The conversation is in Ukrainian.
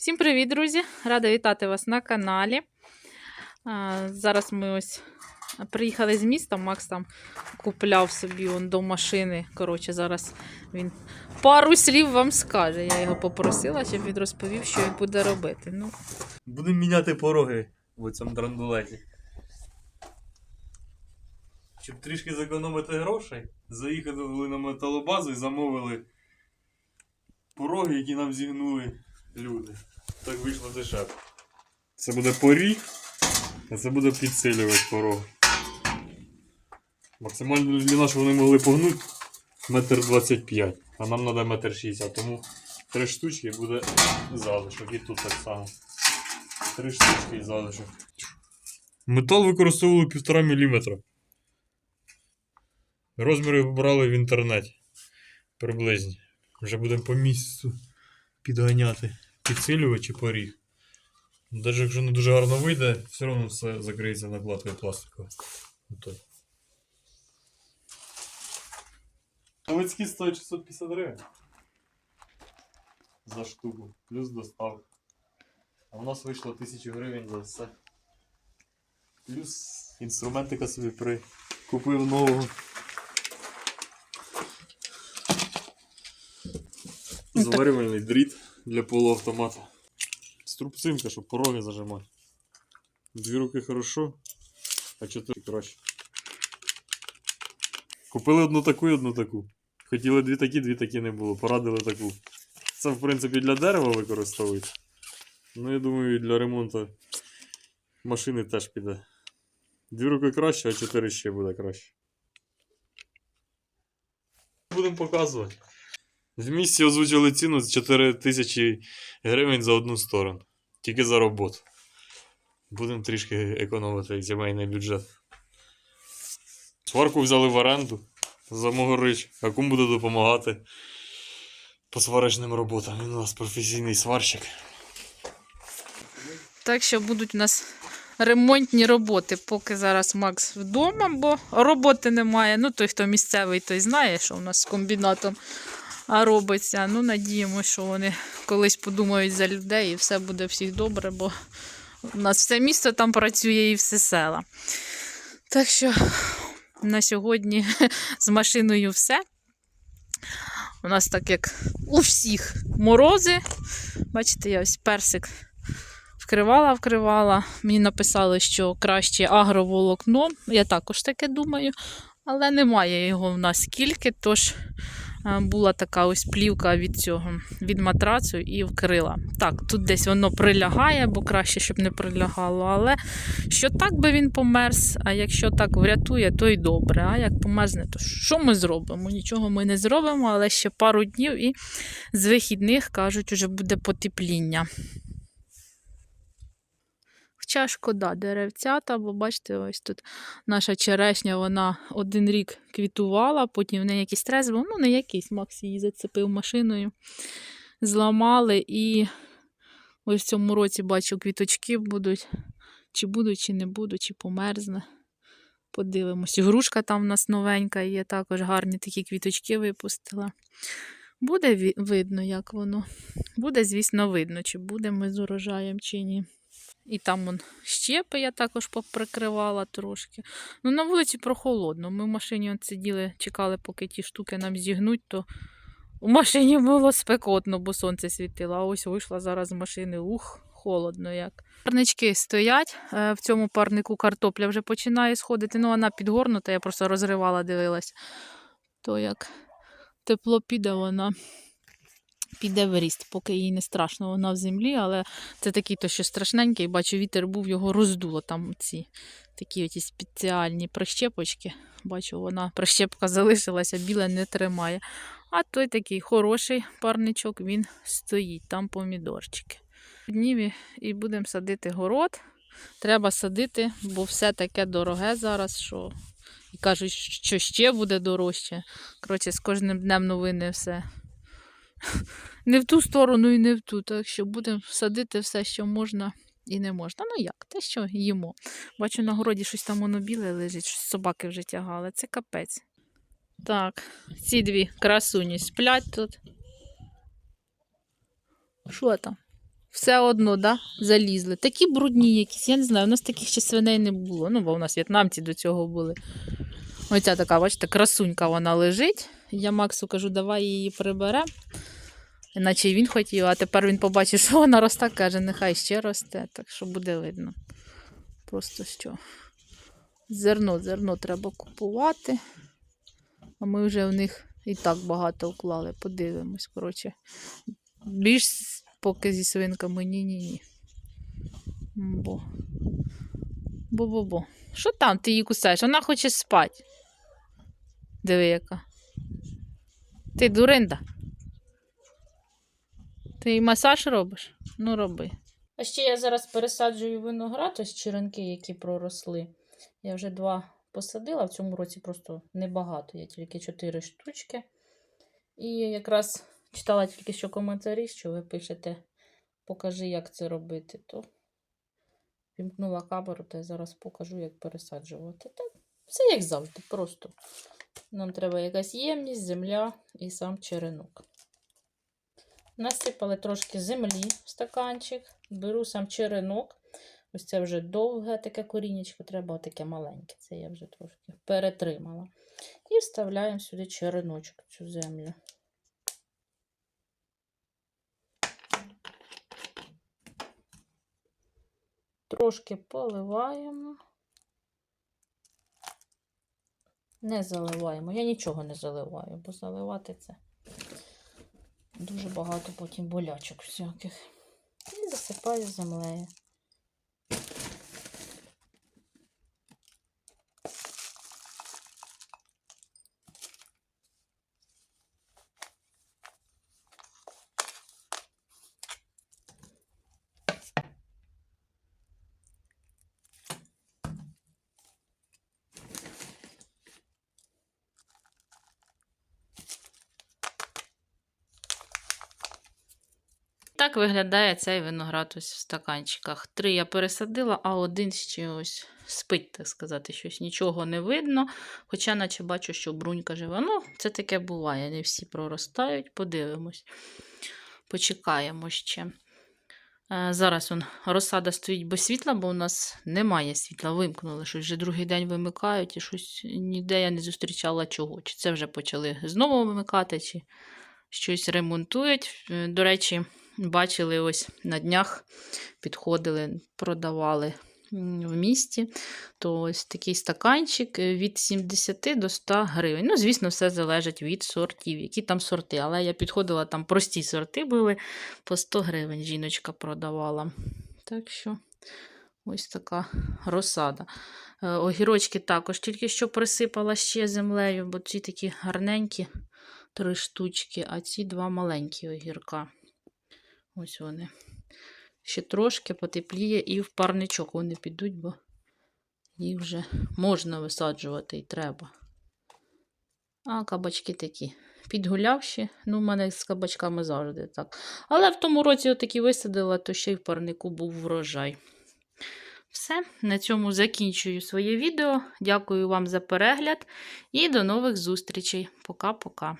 Всім привіт, друзі! Рада вітати вас на каналі. Зараз ми ось приїхали з міста. Макс там купляв собі он до машини. Коротше, зараз він пару слів вам скаже. Я його попросила, щоб він розповів, що він буде робити. Ну, Будемо міняти пороги в цьому драндулеті. Щоб трішки зекономити грошей, заїхали на металобазу і замовили пороги, які нам зігнули люди. Так вийшло дешевше. Це буде поріг, а це буде підсилювати порог. Максимальна длина, що вони могли погнути, метр 25, а нам треба метр 60, тому три штучки буде залишок і тут так само. Три штучки і залишок. Метал використовували 1,5 мм. Розміри вибрали в інтернеті. Приблизні. Вже будемо по місцю підганяти підсилювач і поріг. Навіть якщо не дуже гарно вийде, все одно все закриється накладкою пластиковою. Новицькі стоять 650 гривень. За штуку. Плюс доставка. А у нас вийшло 1000 гривень за все. Плюс інструментика собі при... купив нового. Ну, так- Заварювальний дріт для полуавтомата. Струбцинка, щоб пороги зажимати. Дві руки хорошо, а чотири краще. Купили одну таку і одну таку. Хотіли дві такі, дві такі не було. Порадили таку. Це, в принципі, для дерева використовується. Ну, я думаю, і для ремонту машини теж піде. Дві руки краще, а чотири ще буде краще. Будемо показувати. В місті озвучили ціну з 4 тисячі гривень за одну сторону. Тільки за роботу. Будемо трішки економити сімейний бюджет. Сварку взяли в оренду за мого рич, а кому буде допомагати по сварочним роботам. Він у нас професійний сварщик. так що будуть у нас ремонтні роботи, поки зараз Макс вдома, бо роботи немає. Ну, той, хто місцевий, той знає, що у нас з комбінатом робиться. Ну, надіємося, що вони колись подумають за людей і все буде всіх добре, бо у нас все місто там працює і все села. Так що на сьогодні з машиною все. У нас так як у всіх морози. Бачите, я ось персик вкривала, вкривала. Мені написали, що краще агроволокно. Я також таке думаю. Але немає його в нас скільки, тож була така ось плівка від цього, від матрацу і вкрила. Так, тут десь воно прилягає, бо краще, щоб не прилягало. Але що так би він померз, а якщо так врятує, то й добре. А як померзне, то що ми зробимо? Нічого ми не зробимо, але ще пару днів і з вихідних кажуть, уже буде потепління. Хоча шкода деревцята, бо бачите, ось тут наша черешня, вона один рік квітувала, потім в неї якийсь стрес був, ну не якийсь, Макс її зацепив машиною, зламали і ось в цьому році бачу, квіточки будуть, чи будуть, чи не будуть, чи померзне. Подивимось. І Грушка там в нас новенька є, також гарні такі квіточки випустила. Буде видно, як воно. Буде, звісно, видно, чи будемо ми з урожаєм, чи ні. І там он щепи я також поприкривала трошки. Ну, на вулиці прохолодно. Ми в машині от сиділи, чекали, поки ті штуки нам зігнуть, то у машині було спекотно, бо сонце світило. А ось вийшла зараз з машини. Ух, холодно як. Парнички стоять. е, В цьому парнику картопля вже починає сходити. Ну, вона підгорнута, я просто розривала, дивилась. То як тепло піде, вона піде в ріст, поки їй не страшно, вона в землі, але це такий то що страшненький, бачу, вітер був, його роздуло. Там ці такі оті спеціальні прищепочки. Бачу, вона прищепка залишилася, біле не тримає. А той такий хороший парничок, він стоїть, там помідорчики. Днів і- і будемо садити город. Треба садити, бо все таке дороге зараз, що і кажуть, що ще буде дорожче. Коротше, з кожним днем новини все не в ту сторону і не в ту. Так що будемо садити все, що можна і не можна. Ну як, те, що їмо. Бачу, на городі щось там воно біле лежить, щось собаки вже тягали. Це капець. Так, ці дві красуні сплять тут. Що там? Все одно, да, залізли. Такі брудні якісь, я не знаю, у нас таких ще свиней не було. Ну, бо у нас в'єтнамці до цього були. Оця така, бачите, красунька вона лежить. Я Максу кажу, давай її приберемо. Іначе він хотів, а тепер він побачив, що вона росте, каже, нехай ще росте, так що буде видно. Просто що. Зерно, зерно треба купувати. А ми вже в них і так багато вклали. Подивимось, коротше. Більш поки зі свинками ні-ні-ні. Бо. Бо-бо-бо. Що там ти її кусаєш? Вона хоче спати. Диви яка. Ти дуринда. Ти масаж робиш? Ну, роби. А ще я зараз пересаджую виноград, ось черенки, які проросли. Я вже два посадила, в цьому році просто небагато, я тільки чотири штучки. І якраз читала тільки що коментарі, що ви пишете, покажи, як це робити. То вімкнула камеру, та я зараз покажу, як пересаджувати. Та все як завжди, просто. Нам треба якась ємність, земля і сам черенок. Насипали трошки землі в стаканчик, беру сам черенок. Ось це вже довге таке корінечко, треба таке маленьке. Це я вже трошки перетримала. І вставляємо сюди череночок цю землю. Трошки поливаємо. Не заливаємо. Я нічого не заливаю, бо заливати це дуже багато потім болячок всяких. І засипаю землею. Так виглядає цей виноград ось в стаканчиках. Три я пересадила, а один ще ось спить, так сказати, щось нічого не видно. Хоча, наче бачу, що брунька живе. Ну, це таке буває, не всі проростають. Подивимось. Почекаємо ще. Е, Зараз он, розсада стоїть без світла, бо у нас немає світла. Вимкнули, щось вже другий день вимикають, і щось ніде я не зустрічала чого. Чи це вже почали знову вимикати, чи щось ремонтують. Е, До речі, бачили ось на днях, підходили, продавали в місті. То ось такий стаканчик е, від 70 до 100 гривень. Ну, звісно, все залежить від сортів, які там сорти. Але я підходила, там прості сорти були по 100 гривень. Жіночка продавала. Так що ось така розсада. Е, Огірочки також тільки що присипала ще землею, бо ці такі гарненькі три штучки, а ці два маленькі огірка. Ось вони. Ще трошки потепліє і в парничок вони підуть, бо їх вже можна висаджувати і треба. А кабачки такі. Підгулявші, ну, в мене з кабачками завжди так. Але в тому році отакі висадила, то ще й в парнику був врожай. Все, на цьому закінчую своє відео. Дякую вам за перегляд і до нових зустрічей. Пока-пока.